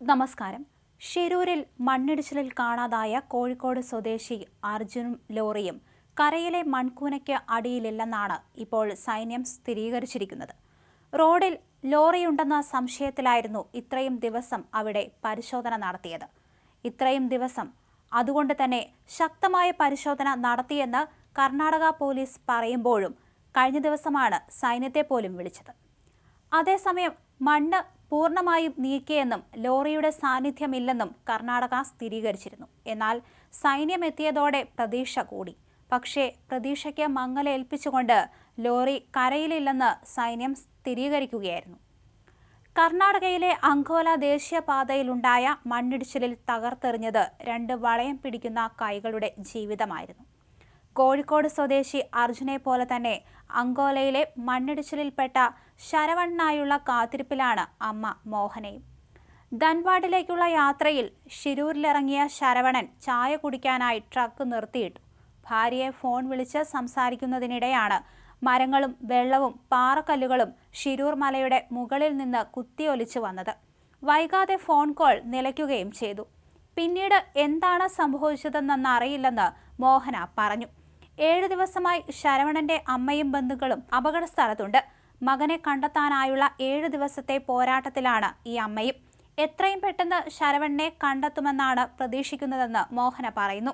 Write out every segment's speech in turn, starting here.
നമസ്കാരം. ഷിരൂരിൽ മണ്ണിടിച്ചിലിൽ കാണാതായ കോഴിക്കോട് സ്വദേശി അർജുനും ലോറിയും കരയിലെ മൺകൂനയ്ക്ക് അടിയിലില്ലെന്നാണ് ഇപ്പോൾ സൈന്യം സ്ഥിരീകരിച്ചിരിക്കുന്നത്. റോഡിൽ ലോറിയുണ്ടെന്ന സംശയത്തിലായിരുന്നു ഇത്രയും ദിവസം അവിടെ പരിശോധന നടത്തിയത്. ഇത്രയും ദിവസം അതുകൊണ്ട് തന്നെ ശക്തമായ പരിശോധന നടത്തിയെന്ന് കർണാടക പോലീസ് പറയുമ്പോഴും കഴിഞ്ഞ ദിവസമാണ് സൈന്യത്തെ പോലും വിളിച്ചത്. അതേസമയം മണ്ണ് പൂർണമായും നീക്കിയെന്നും ലോറിയുടെ സാന്നിധ്യമില്ലെന്നും കർണാടക സ്ഥിരീകരിച്ചിരുന്നു. എന്നാൽ സൈന്യമെത്തിയതോടെ പ്രതീക്ഷ കൂടി. പക്ഷേ പ്രതീക്ഷയ്ക്ക് മങ്ങലേൽപ്പിച്ചുകൊണ്ട് ലോറി കരയിലില്ലെന്ന് സൈന്യം സ്ഥിരീകരിക്കുകയായിരുന്നു. കർണാടകയിലെ അങ്കോല ദേശീയപാതയിലുണ്ടായ മണ്ണിടിച്ചിലിൽ തകർത്തെറിഞ്ഞത് രണ്ട് വളയം പിടിക്കുന്ന കൈകളുടെ ജീവിതമായിരുന്നു. കോഴിക്കോട് സ്വദേശി അർജുനെ പോലെ തന്നെ അങ്കോലയിലെ മണ്ണിടിച്ചിലിൽപ്പെട്ട ശരവണ്ണായുള്ള കാത്തിരിപ്പിലാണ് അമ്മ മോഹനയും ധൻവാഡിലേക്കുള്ള യാത്രയിൽ ഷിരൂരിലിറങ്ങിയ ശരവണൻ ചായ കുടിക്കാനായി ട്രക്ക് നിർത്തിയിട്ടു. ഭാര്യയെ ഫോൺ വിളിച്ച് സംസാരിക്കുന്നതിനിടെയാണ് മരങ്ങളും വെള്ളവും പാറക്കല്ലുകളും ഷിരൂർ മലയുടെ മുകളിൽ നിന്ന് കുത്തിയൊലിച്ചു വന്നത്. വൈകാതെ ഫോൺ കോൾ നിലയ്ക്കുകയും ചെയ്തു. പിന്നീട് എന്താണ് സംഭവിച്ചതെന്നറിയില്ലെന്ന് മോഹന പറഞ്ഞു. ഏഴു ദിവസമായി ശരവണന്റെ അമ്മയും ബന്ധുക്കളും അപകട സ്ഥലത്തുണ്ട് മകനെ കണ്ടെത്താനായുള്ള ഏഴ് ദിവസത്തെ പോരാട്ടത്തിലാണ് ഈ അമ്മയും. എത്രയും പെട്ടെന്ന് ശരവണനെ കണ്ടെത്തുമെന്നാണ് പ്രതീക്ഷിക്കുന്നതെന്ന് മോഹന പറയുന്നു.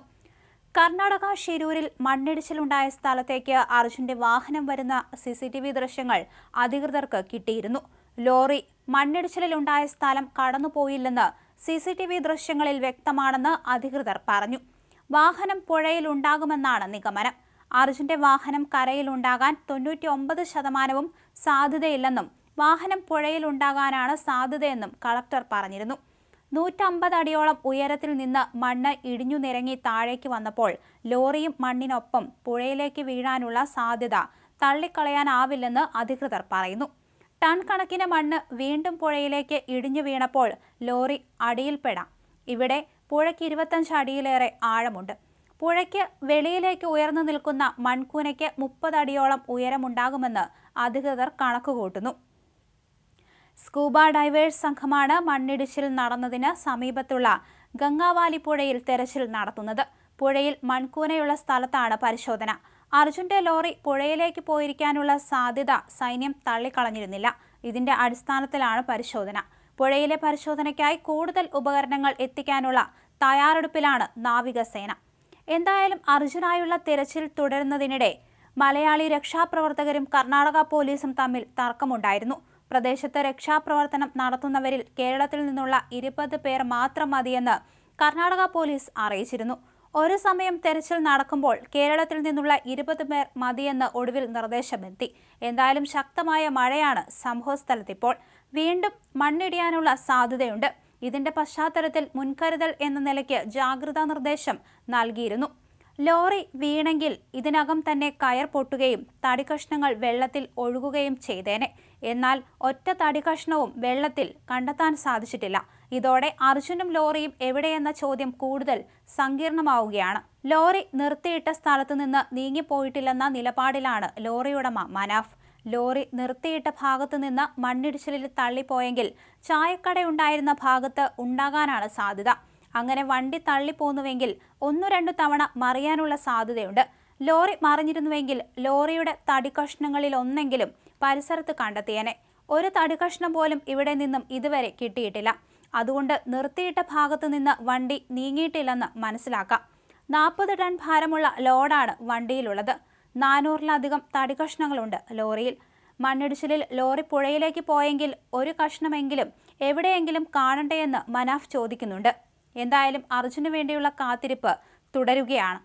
കർണാടക ഷിരൂരിൽ മണ്ണിടിച്ചിലുണ്ടായ സ്ഥലത്തേക്ക് അർജുന്റെ വാഹനം വരുന്ന സി സി ടി വി ദൃശ്യങ്ങൾ അധികൃതർക്ക് കിട്ടിയിരുന്നു. ലോറി മണ്ണിടിച്ചിലുണ്ടായ സ്ഥലം കടന്നുപോയില്ലെന്ന് സി സി ടി വി ദൃശ്യങ്ങളിൽ വ്യക്തമാണെന്ന് അധികൃതർ പറഞ്ഞു. വാഹനം പുഴയിലുണ്ടാകുമെന്നാണ് നിഗമനം. അർജുന്റെ വാഹനം കരയിലുണ്ടാകാൻ തൊണ്ണൂറ്റി ഒമ്പത് ശതമാനവും സാധ്യതയില്ലെന്നും വാഹനം പുഴയിലുണ്ടാകാനാണ് സാധ്യതയെന്നും കളക്ടർ പറഞ്ഞിരുന്നു. നൂറ്റമ്പത് അടിയോളം ഉയരത്തിൽ നിന്ന് മണ്ണ് ഇടിഞ്ഞു നിരങ്ങി താഴേക്ക് വന്നപ്പോൾ ലോറിയും മണ്ണിനൊപ്പം പുഴയിലേക്ക് വീഴാനുള്ള സാധ്യത തള്ളിക്കളയാനാവില്ലെന്ന് അധികൃതർ പറയുന്നു. ടൺ കണക്കിന് മണ്ണ് വീണ്ടും പുഴയിലേക്ക് ഇടിഞ്ഞു വീണപ്പോൾ ലോറി അടിയിൽപ്പെടാം. ഇവിടെ പുഴയ്ക്ക് ഇരുപത്തഞ്ച് അടിയിലേറെ ആഴമുണ്ട്. പുഴയ്ക്ക് വെളിയിലേക്ക് ഉയർന്നു നിൽക്കുന്ന മൺകൂനയ്ക്ക് മുപ്പത് അടിയോളം ഉയരമുണ്ടാകുമെന്ന് അധികൃതർ കണക്കുകൂട്ടുന്നു. സ്കൂബ ഡൈവേഴ്സ് സംഘമാണ് മണ്ണിടിച്ചിൽ നടന്നതിന് സമീപത്തുള്ള ഗംഗാവാലി പുഴയിൽ തെരച്ചിൽ നടത്തുന്നത്. പുഴയിൽ മൺകൂനയുള്ള സ്ഥലത്താണ് പരിശോധന. അർജുന്റെ ലോറി പുഴയിലേക്ക് പോയിരിക്കാനുള്ള സാധ്യത സൈന്യം തള്ളിക്കളഞ്ഞിരുന്നില്ല. ഇതിന്റെ അടിസ്ഥാനത്തിലാണ് പരിശോധന. പുഴയിലെ പരിശോധനയ്ക്കായി കൂടുതൽ ഉപകരണങ്ങൾ എത്തിക്കാനുള്ള തയ്യാറെടുപ്പിലാണ് നാവികസേന. എന്തായാലും അർജുനായുള്ള തിരച്ചിൽ തുടരുന്നതിനിടെ മലയാളി രക്ഷാപ്രവർത്തകരും കർണാടക പോലീസും തമ്മിൽ തർക്കമുണ്ടായിരുന്നു. പ്രദേശത്ത് രക്ഷാപ്രവർത്തനം നടത്തുന്നവരിൽ കേരളത്തിൽ നിന്നുള്ള ഇരുപത് പേർ മാത്രം മതിയെന്ന് കർണാടക പോലീസ് അറിയിച്ചിരുന്നു. ഒരു സമയം തെരച്ചിൽ നടക്കുമ്പോൾ കേരളത്തിൽ നിന്നുള്ള ഇരുപത് പേർ മതിയെന്ന് ഒടുവിൽ നിർദ്ദേശമെത്തി. എന്തായാലും ശക്തമായ മഴയാണ് സംഭവസ്ഥലത്തിപ്പോൾ വീണ്ടും മണ്ണിടിയാനുള്ള സാധ്യതയുണ്ട്. ഇതിന്റെ പശ്ചാത്തലത്തിൽ മുൻകരുതൽ എന്ന നിലയ്ക്ക് ജാഗ്രതാ നിർദ്ദേശം നൽകിയിരുന്നു. ലോറി വീണെങ്കിൽ ഇതിനകം തന്നെ കയർ പൊട്ടുകയും തടികഷ്ണങ്ങൾ വെള്ളത്തിൽ ഒഴുകുകയും ചെയ്തേനെ. എന്നാൽ ഒറ്റ തടികഷ്ണവും വെള്ളത്തിൽ കണ്ടെത്താൻ സാധിച്ചിട്ടില്ല. ഇതോടെ അർജുനും ലോറിയും എവിടെയെന്ന ചോദ്യം കൂടുതൽ സങ്കീർണമാവുകയാണ്. ലോറി നിർത്തിയിട്ട സ്ഥലത്തു നിന്ന് നീങ്ങിപ്പോയിട്ടില്ലെന്ന നിലപാടിലാണ് ലോറിയുടമ മനാഫ്. ലോറി നിർത്തിയിട്ട ഭാഗത്തു നിന്ന് മണ്ണിടിച്ചിലിൽ തള്ളിപ്പോയെങ്കിൽ ചായക്കടയുണ്ടായിരുന്ന ഭാഗത്ത് ഉണ്ടാകാനാണ് സാധ്യത. അങ്ങനെ വണ്ടി തള്ളിപ്പോന്നുവെങ്കിൽ ഒന്നു രണ്ടു തവണ മറിയാനുള്ള സാധ്യതയുണ്ട്. ലോറി മറിഞ്ഞിരുന്നുവെങ്കിൽ ലോറിയുടെ തടികഷ്ണങ്ങളിൽ ഒന്നെങ്കിലും പരിസരത്ത് കണ്ടെത്തിയേനെ. ഒരു തടികഷ്ണം പോലും ഇവിടെ നിന്നും ഇതുവരെ കിട്ടിയിട്ടില്ല. അതുകൊണ്ട് നിർത്തിയിട്ട ഭാഗത്തു നിന്ന് വണ്ടി നീങ്ങിയിട്ടില്ലെന്ന് മനസ്സിലാക്കാം. നാൽപ്പത് ടൺ ഭാരമുള്ള ലോഡാണ് വണ്ടിയിലുള്ളത്. നാനൂറിലധികം തടികഷ്ണങ്ങളുണ്ട് ലോറിയിൽ. മണ്ണിടിച്ചിലിൽ ലോറി പുഴയിലേക്ക് പോയെങ്കിൽ ഒരു കഷ്ണമെങ്കിലും എവിടെയെങ്കിലും കാണണ്ടേയെന്ന് മനാഫ് ചോദിക്കുന്നുണ്ട്. എന്തായാലും അർജുന് വേണ്ടിയുള്ള കാത്തിരിപ്പ് തുടരുകയാണ്.